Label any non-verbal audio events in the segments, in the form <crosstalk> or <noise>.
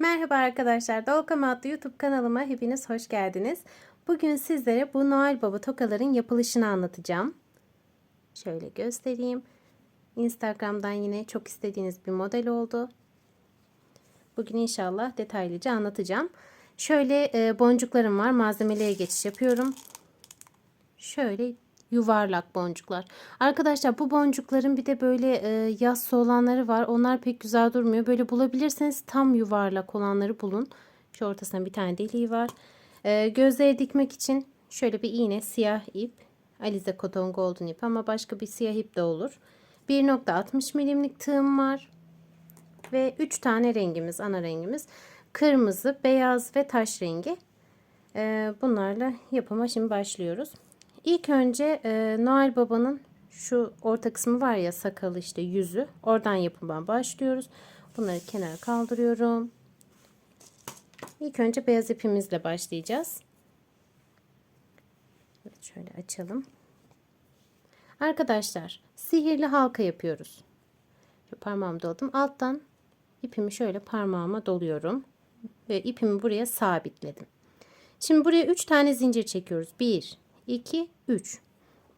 Merhaba arkadaşlar, Dolkam adlı YouTube kanalıma hepiniz hoş geldiniz. Bugün sizlere bu Noel Baba tokaların yapılışını anlatacağım. Şöyle göstereyim. Instagram'dan yine çok istediğiniz bir model oldu. Bugün inşallah detaylıca anlatacağım. Şöyle e, boncuklarım var. Malzemelere geçiş yapıyorum. Şöyle yuvarlak boncuklar. Arkadaşlar bu boncukların bir de böyle e, yassı olanları var. Onlar pek güzel durmuyor. Böyle bulabilirseniz tam yuvarlak olanları bulun. Şu ortasında bir tane deliği var. E, gözleri dikmek için şöyle bir iğne siyah ip. Alize Cotton Golden ip ama başka bir siyah ip de olur. 1.60 milimlik tığım var. Ve 3 tane rengimiz ana rengimiz. Kırmızı, beyaz ve taş rengi. E, bunlarla yapıma şimdi başlıyoruz. İlk önce e, Noel Baba'nın şu orta kısmı var ya sakalı işte yüzü. Oradan yapıma başlıyoruz. Bunları kenara kaldırıyorum. İlk önce beyaz ipimizle başlayacağız. Evet şöyle açalım. Arkadaşlar sihirli halka yapıyoruz. Parmağımı doladım. Alttan ipimi şöyle parmağıma doluyorum. Ve ipimi buraya sabitledim. Şimdi buraya 3 tane zincir çekiyoruz. 1, 2, 3.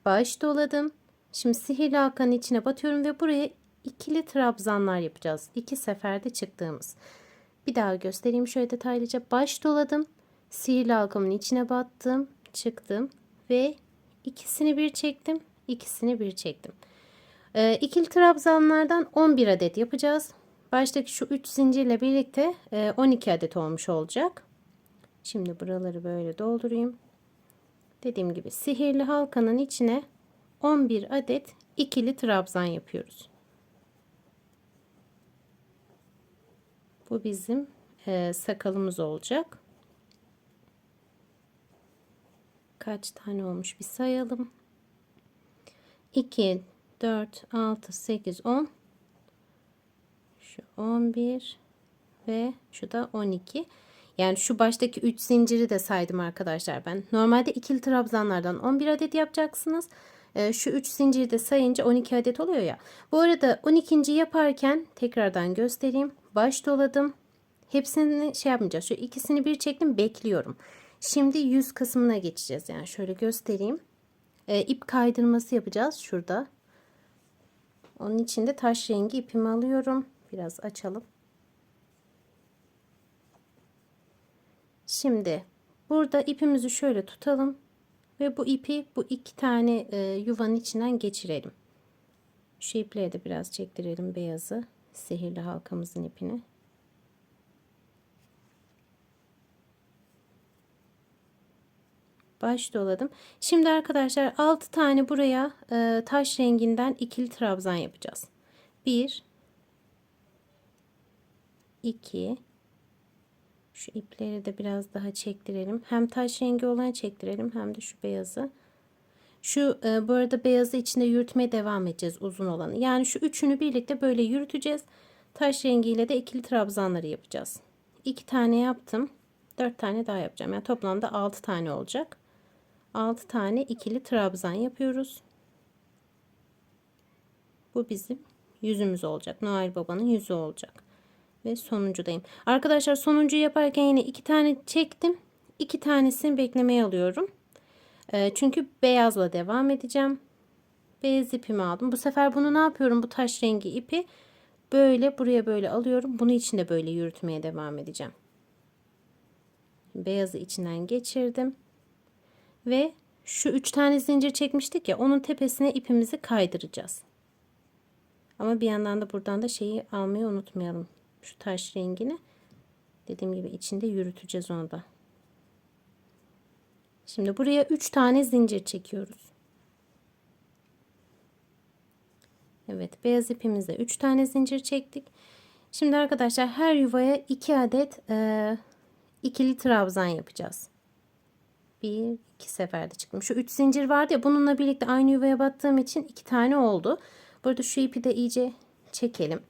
Baş doladım. Şimdi sihirli halkanın içine batıyorum ve buraya ikili trabzanlar yapacağız. İki seferde çıktığımız. Bir daha göstereyim şöyle detaylıca. Baş doladım. Sihirli halkamın içine battım. Çıktım. Ve ikisini bir çektim. ikisini bir çektim. Ee, ikili trabzanlardan 11 adet yapacağız. Baştaki şu 3 zincirle birlikte 12 adet olmuş olacak. Şimdi buraları böyle doldurayım. Dediğim gibi sihirli halkanın içine 11 adet ikili trabzan yapıyoruz. Bu bizim e, sakalımız olacak. Kaç tane olmuş bir sayalım. 2, 4, 6, 8, 10. Şu 11 ve şu da 12. Yani şu baştaki 3 zinciri de saydım arkadaşlar ben. Normalde ikili trabzanlardan 11 adet yapacaksınız. Ee, şu 3 zinciri de sayınca 12 adet oluyor ya. Bu arada 12. yaparken tekrardan göstereyim. Baş doladım. Hepsini şey yapmayacağız. Şu ikisini bir çektim bekliyorum. Şimdi yüz kısmına geçeceğiz. Yani şöyle göstereyim. Ee, ip kaydırması yapacağız şurada. Onun için de taş rengi ipimi alıyorum. Biraz açalım. Şimdi burada ipimizi şöyle tutalım ve bu ipi bu iki tane e, yuvanın içinden geçirelim. Şu ipleri de biraz çektirelim beyazı sihirli halkamızın ipini. Baş doladım. Şimdi arkadaşlar 6 tane buraya e, taş renginden ikili trabzan yapacağız. 1 2 şu ipleri de biraz daha çektirelim. Hem taş rengi olanı çektirelim hem de şu beyazı. Şu e, bu arada beyazı içinde yürütmeye devam edeceğiz uzun olanı. Yani şu üçünü birlikte böyle yürüteceğiz. Taş rengiyle de ikili trabzanları yapacağız. İki tane yaptım. Dört tane daha yapacağım. Yani toplamda altı tane olacak. Altı tane ikili trabzan yapıyoruz. Bu bizim yüzümüz olacak. Noel Baba'nın yüzü olacak ve sonuncudayım. Arkadaşlar sonuncu yaparken yine iki tane çektim. İki tanesini beklemeye alıyorum. E, çünkü beyazla devam edeceğim. Beyaz ipimi aldım. Bu sefer bunu ne yapıyorum? Bu taş rengi ipi böyle buraya böyle alıyorum. Bunu içinde böyle yürütmeye devam edeceğim. Beyazı içinden geçirdim. Ve şu üç tane zincir çekmiştik ya onun tepesine ipimizi kaydıracağız. Ama bir yandan da buradan da şeyi almayı unutmayalım şu taş rengini dediğim gibi içinde yürüteceğiz onu da. Şimdi buraya 3 tane zincir çekiyoruz. Evet beyaz ipimizde 3 tane zincir çektik. Şimdi arkadaşlar her yuvaya 2 adet e, ikili trabzan yapacağız. Bir iki seferde çıktım. Şu 3 zincir vardı ya bununla birlikte aynı yuvaya battığım için 2 tane oldu. Burada şu ipi de iyice çekelim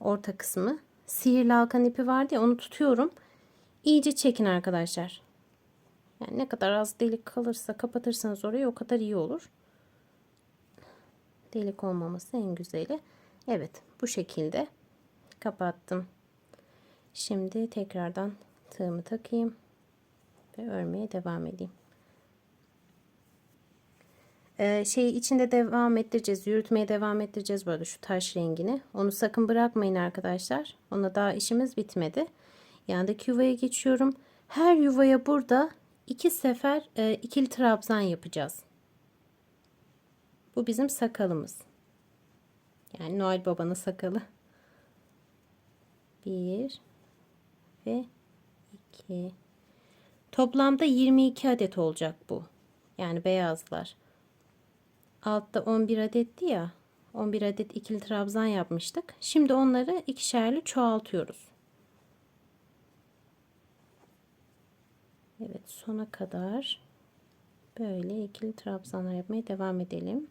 orta kısmı. Sihirli halkan ipi vardı ya onu tutuyorum. İyice çekin arkadaşlar. Yani ne kadar az delik kalırsa kapatırsanız orayı o kadar iyi olur. Delik olmaması en güzeli. Evet bu şekilde kapattım. Şimdi tekrardan tığımı takayım ve örmeye devam edeyim. Ee, şeyi içinde devam ettireceğiz. Yürütmeye devam ettireceğiz böyle şu taş rengini. Onu sakın bırakmayın arkadaşlar. Ona daha işimiz bitmedi. Yandaki yuvaya geçiyorum. Her yuvaya burada iki sefer e, ikili trabzan yapacağız. Bu bizim sakalımız. Yani Noel Baba'nın sakalı. Bir ve iki. Toplamda 22 adet olacak bu. Yani beyazlar. Altta 11 adetti ya. 11 adet ikili trabzan yapmıştık. Şimdi onları ikişerli çoğaltıyoruz. Evet sona kadar böyle ikili trabzanlar yapmaya devam edelim.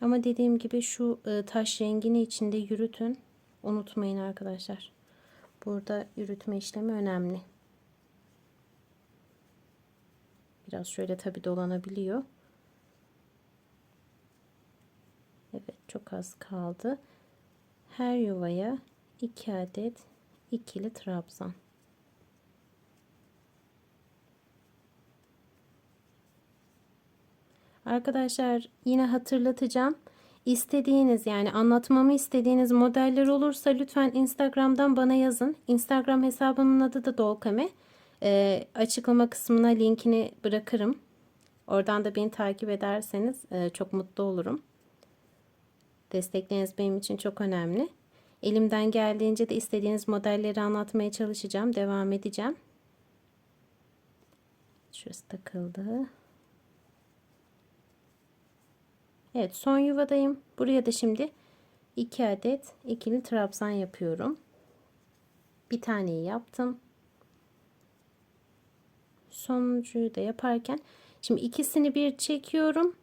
Ama dediğim gibi şu e, taş rengini içinde yürütün. Unutmayın arkadaşlar. Burada yürütme işlemi önemli. Biraz şöyle tabi dolanabiliyor. Evet çok az kaldı. Her yuvaya 2 adet ikili trabzan. Arkadaşlar yine hatırlatacağım. İstediğiniz yani anlatmamı istediğiniz modeller olursa lütfen Instagram'dan bana yazın. Instagram hesabımın adı da Dolkame. E, açıklama kısmına linkini bırakırım. Oradan da beni takip ederseniz e, çok mutlu olurum. Destekleriniz benim için çok önemli. Elimden geldiğince de istediğiniz modelleri anlatmaya çalışacağım. Devam edeceğim. Şurası takıldı. Evet son yuvadayım. Buraya da şimdi 2 adet ikili trabzan yapıyorum. Bir taneyi yaptım. Sonuncuyu da yaparken şimdi ikisini bir çekiyorum.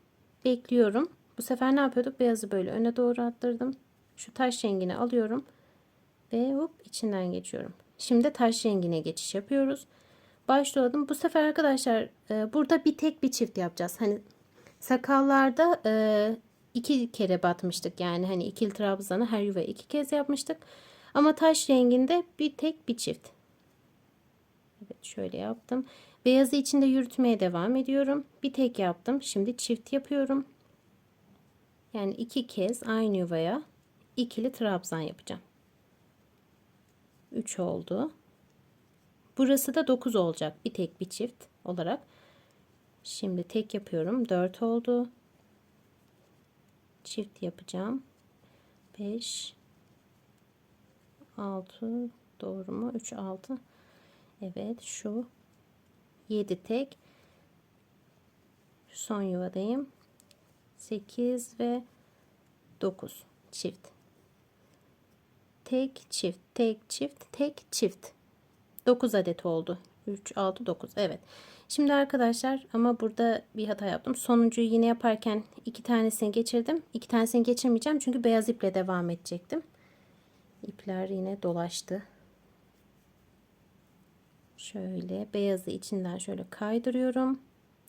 Bekliyorum. Bu sefer ne yapıyorduk? Beyazı böyle öne doğru attırdım. Şu taş rengini alıyorum. Ve hop içinden geçiyorum. Şimdi taş rengine geçiş yapıyoruz. Başladım. Bu sefer arkadaşlar e, burada bir tek bir çift yapacağız. Hani Sakallarda e, iki kere batmıştık. Yani hani ikili trabzanı her yuva iki kez yapmıştık. Ama taş renginde bir tek bir çift. Evet şöyle yaptım. Beyazı içinde yürütmeye devam ediyorum. Bir tek yaptım. Şimdi çift yapıyorum. Yani iki kez aynı yuvaya ikili trabzan yapacağım. 3 oldu. Burası da 9 olacak. Bir tek bir çift olarak. Şimdi tek yapıyorum. 4 oldu. Çift yapacağım. 5 6 doğru mu? 3 6 Evet şu 7 tek son yuvadayım. 8 ve 9 çift. Tek çift, tek çift, tek çift. 9 adet oldu. 3 6 9. Evet. Şimdi arkadaşlar ama burada bir hata yaptım. Sonuncuyu yine yaparken iki tanesini geçirdim. İki tanesini geçirmeyeceğim çünkü beyaz iple devam edecektim. İpler yine dolaştı. Şöyle beyazı içinden şöyle kaydırıyorum.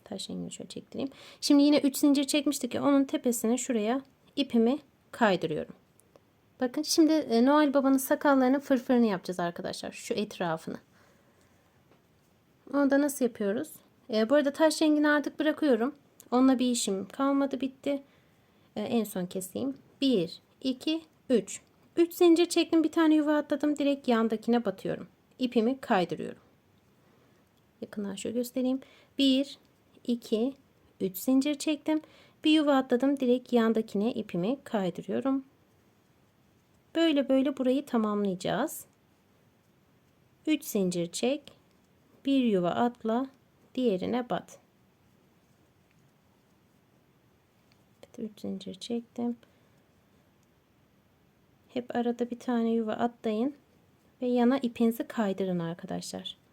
Taş rengini şöyle çektireyim. Şimdi yine 3 zincir çekmiştik ya onun tepesine şuraya ipimi kaydırıyorum. Bakın şimdi e, Noel Baba'nın sakallarının fırfırını yapacağız arkadaşlar. Şu etrafını. Onu da nasıl yapıyoruz? E, bu arada taş rengini artık bırakıyorum. Onunla bir işim kalmadı bitti. E, en son keseyim. 1, 2, 3. 3 zincir çektim bir tane yuva atladım. Direkt yandakine batıyorum. İpimi kaydırıyorum. Yakından şöyle göstereyim. 1, 2, 3 zincir çektim. Bir yuva atladım. Direkt yandakine ipimi kaydırıyorum. Böyle böyle burayı tamamlayacağız. 3 zincir çek bir yuva atla diğerine bat. Evet, 3 zincir çektim. Hep arada bir tane yuva atlayın ve yana ipinizi kaydırın arkadaşlar.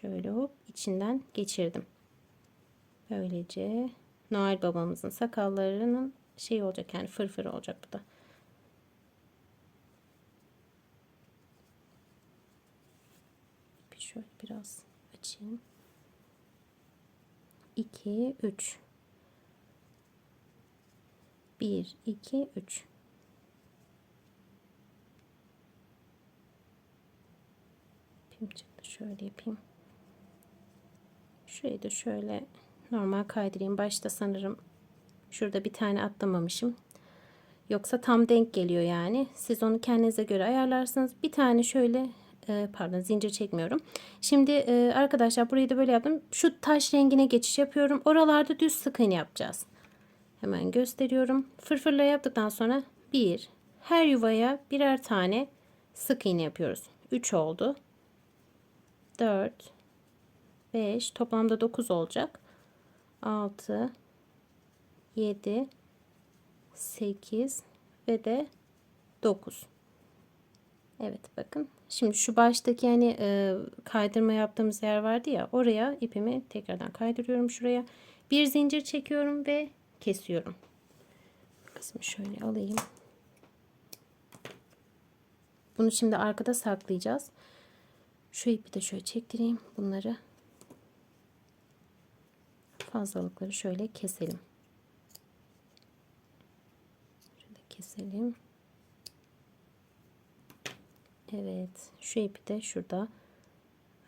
Şöyle hop içinden geçirdim. Böylece Noel babamızın sakallarının şey olacak yani fırfır olacak bu da. Bir şöyle biraz açayım. 2 3 1 2 3 Pim çıktı şöyle yapayım. Şurayı da şöyle normal kaydırayım. Başta sanırım şurada bir tane atlamamışım. Yoksa tam denk geliyor yani. Siz onu kendinize göre ayarlarsınız. Bir tane şöyle e, pardon zincir çekmiyorum. Şimdi e, arkadaşlar burayı da böyle yaptım. Şu taş rengine geçiş yapıyorum. Oralarda düz sık iğne yapacağız. Hemen gösteriyorum. Fırfırla yaptıktan sonra bir her yuvaya birer tane sık iğne yapıyoruz. 3 oldu. 4 5 toplamda 9 olacak. 6 7 8 ve de 9. Evet bakın. Şimdi şu baştaki hani e, kaydırma yaptığımız yer vardı ya oraya ipimi tekrardan kaydırıyorum şuraya. Bir zincir çekiyorum ve kesiyorum. Kısmı şöyle alayım. Bunu şimdi arkada saklayacağız. Şu ipi de şöyle çektireyim. Bunları fazlalıkları şöyle keselim. Şöyle keselim. Evet. Şu ipi de şurada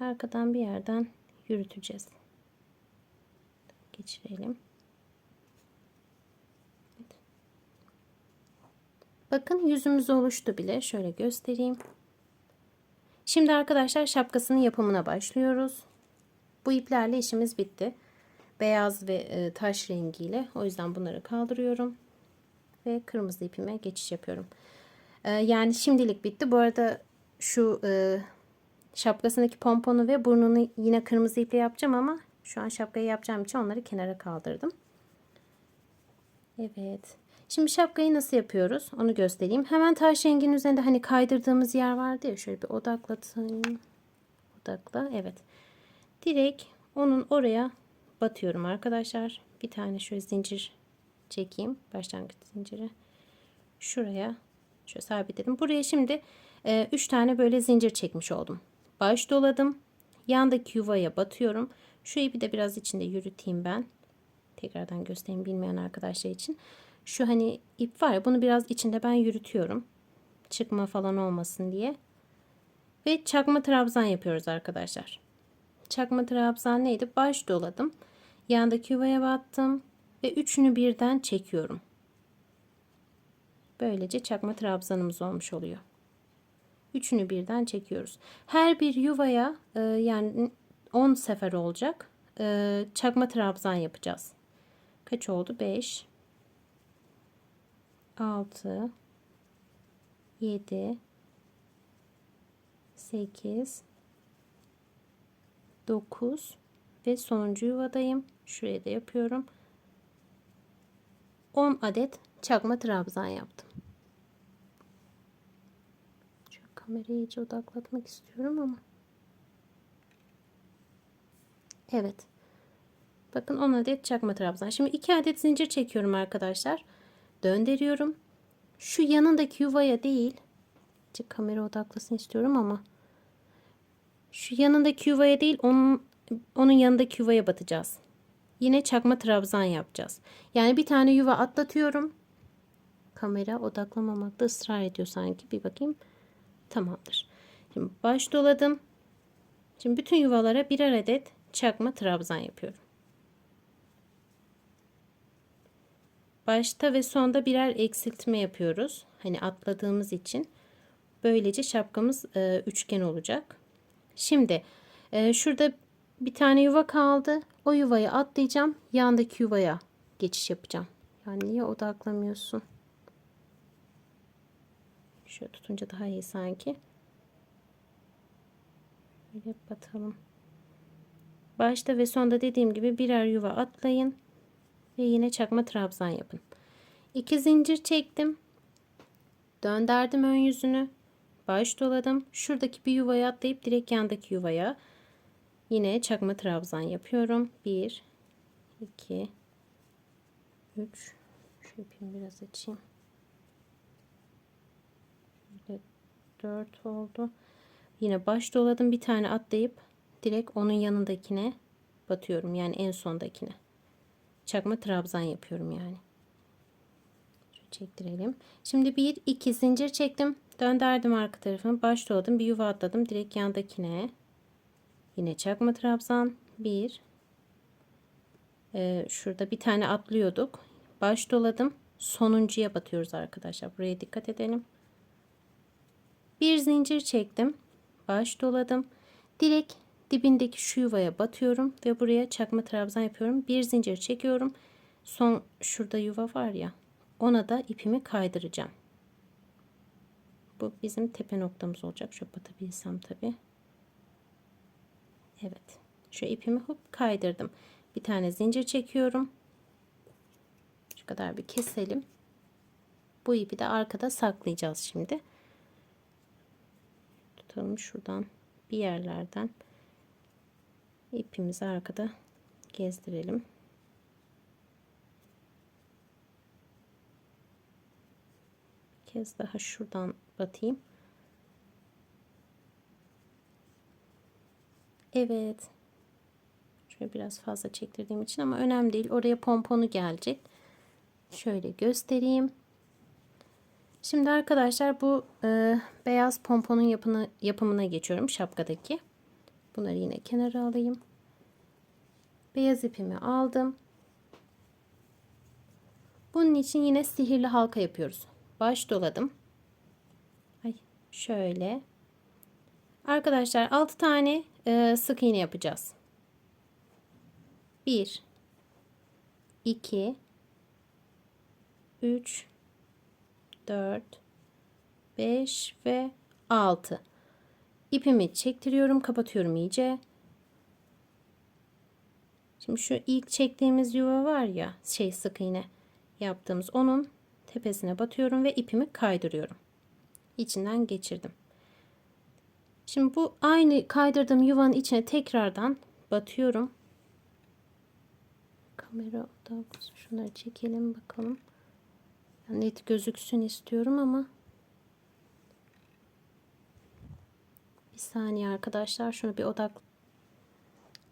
arkadan bir yerden yürüteceğiz. Geçirelim. Evet. Bakın yüzümüz oluştu bile. Şöyle göstereyim. Şimdi arkadaşlar şapkasının yapımına başlıyoruz. Bu iplerle işimiz bitti. Beyaz ve e, taş rengiyle. O yüzden bunları kaldırıyorum. Ve kırmızı ipime geçiş yapıyorum. E, yani şimdilik bitti. Bu arada şu e, şapkasındaki pomponu ve burnunu yine kırmızı iple yapacağım ama şu an şapkayı yapacağım için onları kenara kaldırdım. Evet. Şimdi şapkayı nasıl yapıyoruz? Onu göstereyim. Hemen taş renginin üzerinde hani kaydırdığımız yer vardı ya. Şöyle bir odaklatayım. Odakla. Evet. Direkt onun oraya batıyorum arkadaşlar. Bir tane şöyle zincir çekeyim. Başlangıç zinciri. Şuraya şöyle sabitledim. Buraya şimdi 3 e, tane böyle zincir çekmiş oldum. Baş doladım. Yandaki yuvaya batıyorum. Şu ipi de biraz içinde yürüteyim ben. Tekrardan göstereyim bilmeyen arkadaşlar için. Şu hani ip var ya bunu biraz içinde ben yürütüyorum. Çıkma falan olmasın diye. Ve çakma trabzan yapıyoruz arkadaşlar. Çakma trabzan neydi? Baş doladım. Yandaki yuvaya battım. Ve üçünü birden çekiyorum. Böylece çakma trabzanımız olmuş oluyor. Üçünü birden çekiyoruz. Her bir yuvaya e, yani 10 sefer olacak. E, çakma trabzan yapacağız. Kaç oldu? 5 6 7 8 9 ve sonuncu yuvadayım. Şuraya da yapıyorum. 10 adet çakma trabzan yaptım. Şu kamerayı iyice odaklatmak istiyorum ama. Evet. Bakın 10 adet çakma trabzan. Şimdi 2 adet zincir çekiyorum arkadaşlar. Döndürüyorum. Şu yanındaki yuvaya değil. Kamera odaklasın istiyorum ama. Şu yanındaki yuvaya değil onun, onun yanındaki yuvaya batacağız. Yine çakma trabzan yapacağız. Yani bir tane yuva atlatıyorum. Kamera odaklamamakta ısrar ediyor sanki. Bir bakayım. Tamamdır. Şimdi baş doladım. Şimdi bütün yuvalara birer adet çakma trabzan yapıyorum. Başta ve sonda birer eksiltme yapıyoruz. Hani atladığımız için. Böylece şapkamız e, üçgen olacak. Şimdi e, şurada bir tane yuva kaldı. O yuvayı atlayacağım. Yandaki yuvaya geçiş yapacağım. Yani niye odaklamıyorsun? Şöyle tutunca daha iyi sanki. Böyle batalım. Başta ve sonda dediğim gibi birer yuva atlayın. Ve yine çakma trabzan yapın. İki zincir çektim. Döndürdüm ön yüzünü. Baş doladım. Şuradaki bir yuvaya atlayıp direkt yandaki yuvaya Yine çakma trabzan yapıyorum. 1 2 3 Şu biraz açayım. Şöyle 4 oldu. Yine baş doladım. Bir tane atlayıp direkt onun yanındakine batıyorum. Yani en sondakine. Çakma trabzan yapıyorum yani. Şöyle çektirelim. Şimdi bir iki zincir çektim. Döndürdüm arka tarafını. Baş doladım. Bir yuva atladım. Direkt yandakine. Yine çakma trabzan. Bir. Ee, şurada bir tane atlıyorduk. Baş doladım. Sonuncuya batıyoruz arkadaşlar. Buraya dikkat edelim. Bir zincir çektim. Baş doladım. Direkt dibindeki şu yuvaya batıyorum ve buraya çakma trabzan yapıyorum. Bir zincir çekiyorum. Son şurada yuva var ya. Ona da ipimi kaydıracağım. Bu bizim tepe noktamız olacak. Şu batabilsem tabii. Evet. Şu ipimi hop kaydırdım. Bir tane zincir çekiyorum. Şu kadar bir keselim. Bu ipi de arkada saklayacağız şimdi. Tutalım şuradan bir yerlerden ipimizi arkada gezdirelim. Bir kez daha şuradan batayım. Evet. Şöyle biraz fazla çektirdiğim için ama önemli değil. Oraya pomponu gelecek. Şöyle göstereyim. Şimdi arkadaşlar bu e, beyaz pomponun yapını, yapımına geçiyorum şapkadaki. Bunları yine kenara alayım. Beyaz ipimi aldım. Bunun için yine sihirli halka yapıyoruz. Baş doladım. Şöyle. Arkadaşlar 6 tane e, sık iğne yapacağız. 1 2 3 4 5 ve 6 ipimi çektiriyorum kapatıyorum iyice şimdi şu ilk çektiğimiz yuva var ya şey sık iğne yaptığımız onun tepesine batıyorum ve ipimi kaydırıyorum içinden geçirdim. Şimdi bu aynı kaydırdığım yuvanın içine tekrardan batıyorum. Kamera odaklı şunları çekelim bakalım. Net gözüksün istiyorum ama. Bir saniye arkadaşlar şunu bir odak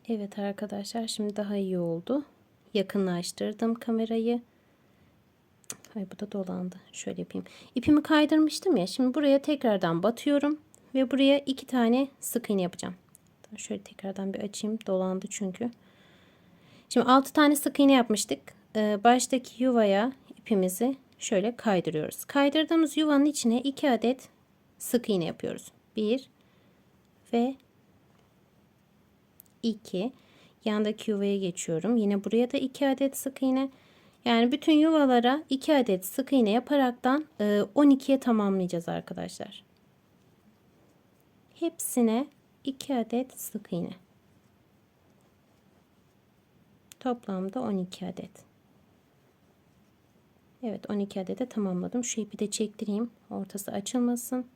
Evet arkadaşlar şimdi daha iyi oldu. Yakınlaştırdım kamerayı Ay bu da dolandı şöyle yapayım ipimi kaydırmıştım ya şimdi buraya tekrardan batıyorum ve buraya iki tane sık iğne yapacağım şöyle tekrardan bir açayım dolandı çünkü şimdi altı tane sık iğne yapmıştık ee, baştaki yuvaya ipimizi şöyle kaydırıyoruz. Kaydırdığımız yuvanın içine 2 adet sık iğne yapıyoruz. 1 ve 2 yandaki yuvaya geçiyorum. Yine buraya da 2 adet sık iğne. Yani bütün yuvalara 2 adet sık iğne yaparaktan 12'ye tamamlayacağız arkadaşlar. Hepsine 2 adet sık iğne. Toplamda 12 adet. Evet 12 adede tamamladım. Şu ipi de çektireyim. Ortası açılmasın.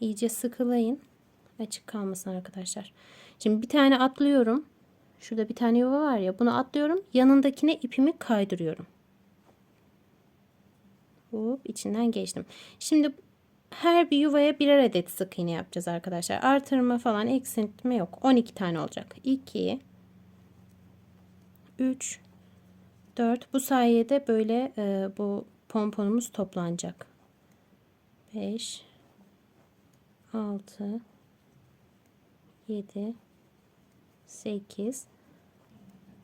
İyice sıkılayın. Açık kalmasın arkadaşlar. Şimdi bir tane atlıyorum. Şurada bir tane yuva var ya. Bunu atlıyorum. Yanındakine ipimi kaydırıyorum. Hop içinden geçtim. Şimdi her bir yuvaya birer adet sık iğne yapacağız arkadaşlar. Artırma falan eksiltme yok. 12 tane olacak. 2 3 4. Bu sayede böyle e, bu pomponumuz toplanacak. 5 6 7 8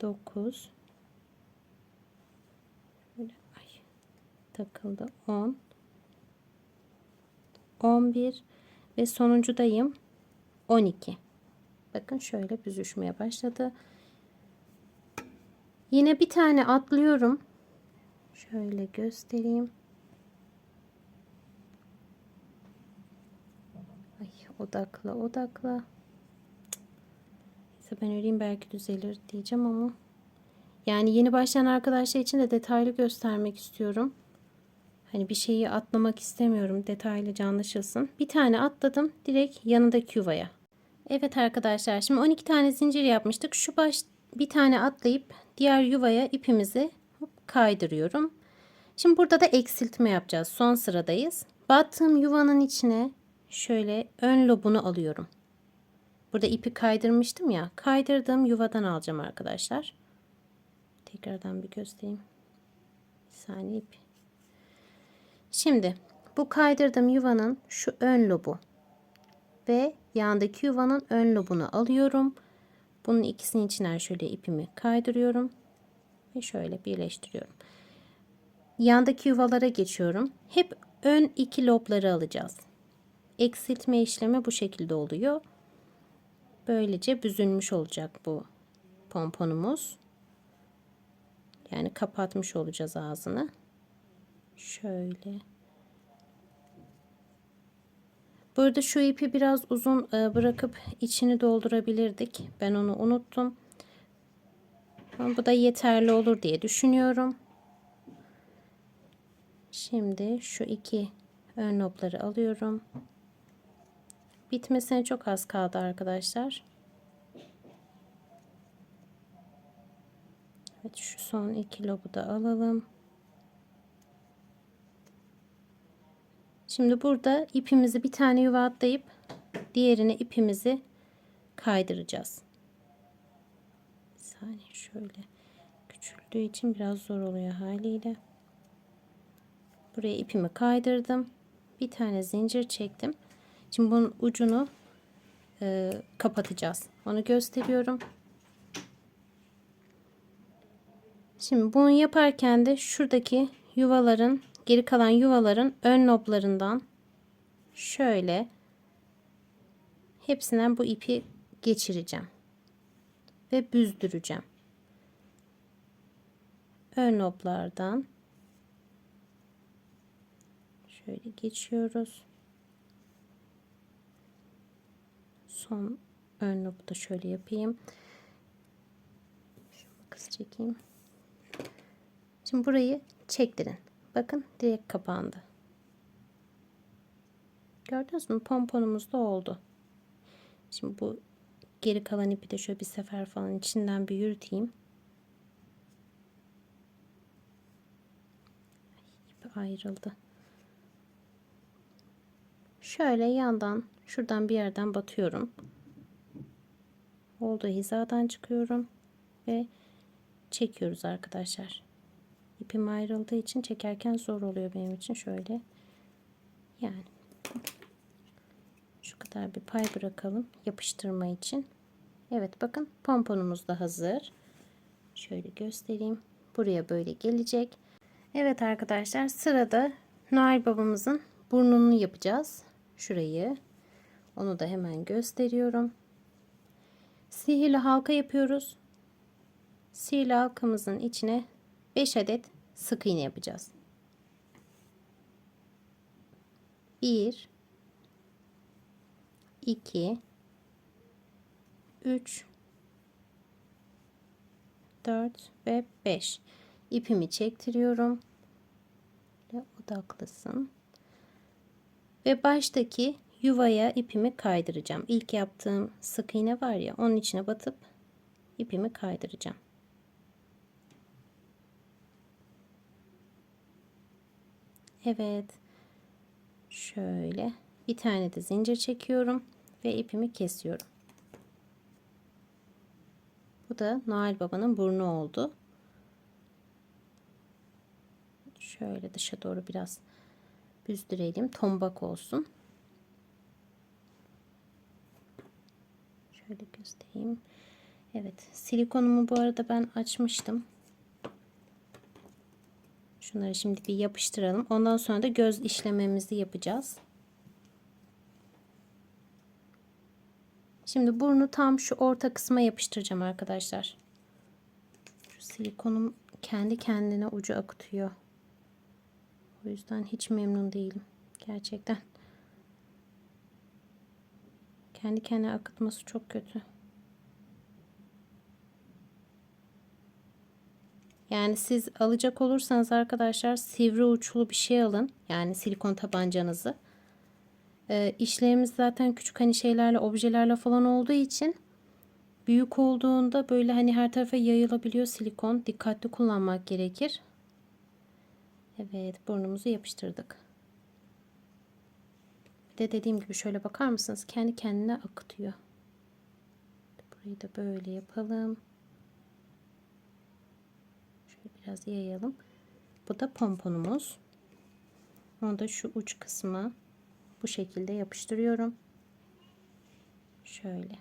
9 Böyle, ay, takıldı. 10 11 ve sonuncudayım. 12 bakın şöyle büzüşmeye başladı. Yine bir tane atlıyorum. Şöyle göstereyim. Ay odakla odakla. Neyse ben öleyim belki düzelir diyeceğim ama. Yani yeni başlayan arkadaşlar için de detaylı göstermek istiyorum. Hani bir şeyi atlamak istemiyorum. Detaylıca anlaşılsın. Bir tane atladım. Direkt yanındaki yuvaya. Evet arkadaşlar şimdi 12 tane zincir yapmıştık. Şu baş bir tane atlayıp diğer yuvaya ipimizi kaydırıyorum. Şimdi burada da eksiltme yapacağız. Son sıradayız. Battığım yuvanın içine şöyle ön lobunu alıyorum. Burada ipi kaydırmıştım ya. Kaydırdığım yuvadan alacağım arkadaşlar. Tekrardan bir göstereyim. Bir saniye ip. Şimdi Bu kaydırdığım yuvanın şu ön lobu ve yandaki yuvanın ön lobunu alıyorum. Bunun ikisinin içinden şöyle ipimi kaydırıyorum ve şöyle birleştiriyorum. Yandaki yuvalara geçiyorum. Hep ön iki lobları alacağız. Eksiltme işlemi bu şekilde oluyor. Böylece büzülmüş olacak bu pomponumuz. Yani kapatmış olacağız ağzını. Şöyle. Burada şu ipi biraz uzun e, bırakıp içini doldurabilirdik. Ben onu unuttum. Bu da yeterli olur diye düşünüyorum. Şimdi şu iki ön nopları alıyorum. Bitmesine çok az kaldı arkadaşlar. Evet şu son iki lobu da alalım. Şimdi burada ipimizi bir tane yuva atlayıp diğerine ipimizi kaydıracağız. Bir saniye şöyle küçüldüğü için biraz zor oluyor haliyle. Buraya ipimi kaydırdım. Bir tane zincir çektim. Şimdi bunun ucunu e, kapatacağız. Onu gösteriyorum. Şimdi bunu yaparken de şuradaki yuvaların geri kalan yuvaların ön noplarından şöyle hepsinden bu ipi geçireceğim ve büzdüreceğim. Ön noplardan şöyle geçiyoruz. Son ön nopu da şöyle yapayım. Şu makas çekeyim. Şimdi burayı çektirin. Bakın direkt kapandı. Gördünüz mü? Pomponumuz da oldu. Şimdi bu geri kalan ipi de şöyle bir sefer falan içinden bir yürüteyim. İp ayrıldı. Şöyle yandan şuradan bir yerden batıyorum. Olduğu hizadan çıkıyorum ve çekiyoruz arkadaşlar. İpim ayrıldığı için çekerken zor oluyor benim için şöyle. Yani şu kadar bir pay bırakalım yapıştırma için. Evet bakın pomponumuz da hazır. Şöyle göstereyim. Buraya böyle gelecek. Evet arkadaşlar sırada Noel babamızın burnunu yapacağız. Şurayı. Onu da hemen gösteriyorum. Sihirli halka yapıyoruz. Sihirli halkamızın içine 5 adet sık iğne yapacağız. 1 2 3 4 ve 5 ipimi çektiriyorum. Ve odaklasın. Ve baştaki yuvaya ipimi kaydıracağım. İlk yaptığım sık iğne var ya onun içine batıp ipimi kaydıracağım. Evet. Şöyle bir tane de zincir çekiyorum ve ipimi kesiyorum. Bu da Noel Baba'nın burnu oldu. Şöyle dışa doğru biraz büzdürelim. Tombak olsun. Şöyle göstereyim. Evet. Silikonumu bu arada ben açmıştım. Şunları şimdi bir yapıştıralım. Ondan sonra da göz işlememizi yapacağız. Şimdi burnu tam şu orta kısma yapıştıracağım arkadaşlar. Şu silikonum kendi kendine ucu akıtıyor. O yüzden hiç memnun değilim. Gerçekten. Kendi kendine akıtması çok kötü. Yani siz alacak olursanız arkadaşlar sivri uçlu bir şey alın. Yani silikon tabancanızı. Ee, işlerimiz zaten küçük hani şeylerle objelerle falan olduğu için büyük olduğunda böyle hani her tarafa yayılabiliyor silikon. Dikkatli kullanmak gerekir. Evet burnumuzu yapıştırdık. De dediğim gibi şöyle bakar mısınız? Kendi kendine akıtıyor. Burayı da böyle yapalım. Şöyle biraz yayalım. Bu da pomponumuz. Onu da şu uç kısmı bu şekilde yapıştırıyorum. Şöyle.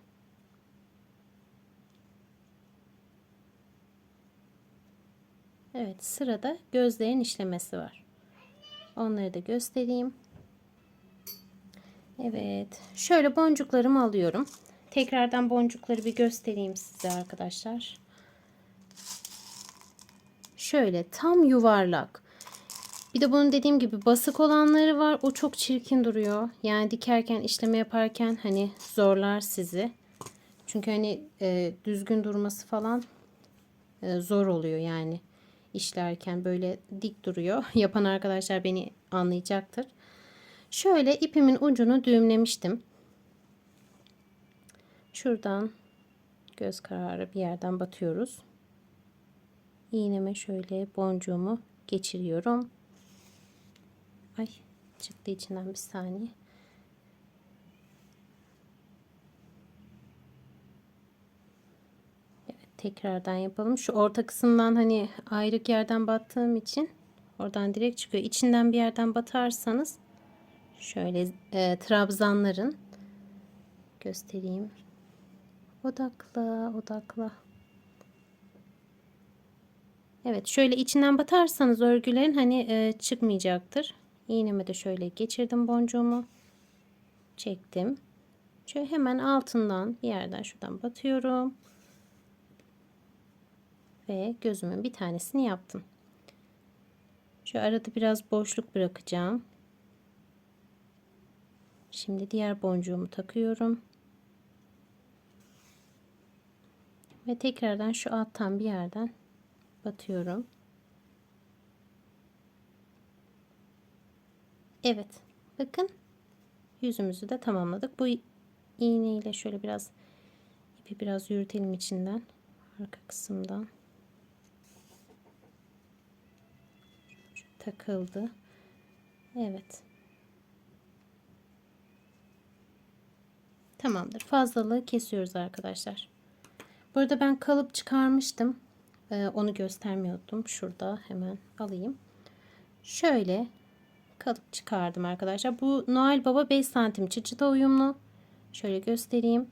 Evet sırada gözlerin işlemesi var. Onları da göstereyim. Evet. Şöyle boncuklarımı alıyorum. Tekrardan boncukları bir göstereyim size arkadaşlar. Şöyle tam yuvarlak. Bir de bunun dediğim gibi basık olanları var. O çok çirkin duruyor. Yani dikerken, işleme yaparken hani zorlar sizi. Çünkü hani e, düzgün durması falan e, zor oluyor yani işlerken böyle dik duruyor. <laughs> Yapan arkadaşlar beni anlayacaktır. Şöyle ipimin ucunu düğümlemiştim. Şuradan göz kararı bir yerden batıyoruz. İğneme şöyle boncuğumu geçiriyorum. Ay çıktı içinden bir saniye. Evet tekrardan yapalım. Şu orta kısımdan hani ayrık yerden battığım için oradan direkt çıkıyor. İçinden bir yerden batarsanız şöyle e, trabzanların göstereyim. Odakla, odakla. Evet, şöyle içinden batarsanız örgülerin hani e, çıkmayacaktır. İğnemi de şöyle geçirdim boncuğumu. Çektim. Şöyle hemen altından bir yerden şuradan batıyorum. Ve gözümün bir tanesini yaptım. Şu arada biraz boşluk bırakacağım. Şimdi diğer boncuğumu takıyorum. Ve tekrardan şu alttan bir yerden batıyorum. Evet. Bakın yüzümüzü de tamamladık. Bu iğne ile şöyle biraz ipi biraz yürütelim içinden. Arka kısımdan. Takıldı. Evet. Tamamdır. Fazlalığı kesiyoruz arkadaşlar. Burada ben kalıp çıkarmıştım. Ee, onu göstermiyordum. Şurada hemen alayım. Şöyle kalıp çıkardım arkadaşlar. Bu Noel Baba 5 santim çıçıda uyumlu. Şöyle göstereyim.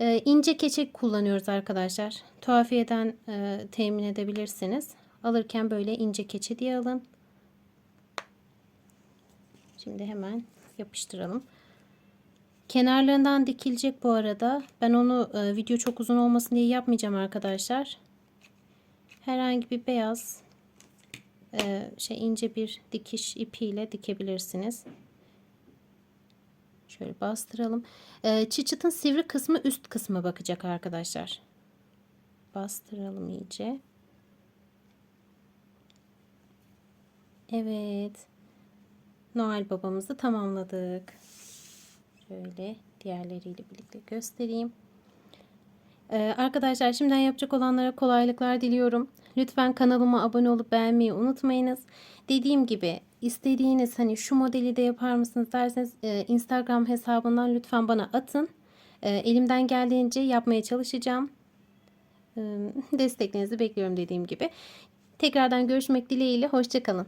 Ee, ince keçek kullanıyoruz arkadaşlar. Tuhafiyeden e, temin edebilirsiniz. Alırken böyle ince keçe diye alın. Şimdi hemen yapıştıralım. Kenarlarından dikilecek bu arada. Ben onu e, video çok uzun olmasın diye yapmayacağım arkadaşlar. Herhangi bir beyaz e, şey ince bir dikiş ipiyle dikebilirsiniz. Şöyle bastıralım. E, çıçıtın sivri kısmı üst kısma bakacak arkadaşlar. Bastıralım iyice. Evet. Noel babamızı tamamladık. Şöyle diğerleriyle birlikte göstereyim. Ee, arkadaşlar şimdiden yapacak olanlara kolaylıklar diliyorum. Lütfen kanalıma abone olup beğenmeyi unutmayınız. Dediğim gibi istediğiniz hani şu modeli de yapar mısınız derseniz e, Instagram hesabından lütfen bana atın. E, elimden geldiğince yapmaya çalışacağım. E, desteklerinizi bekliyorum dediğim gibi. Tekrardan görüşmek dileğiyle. Hoşçakalın.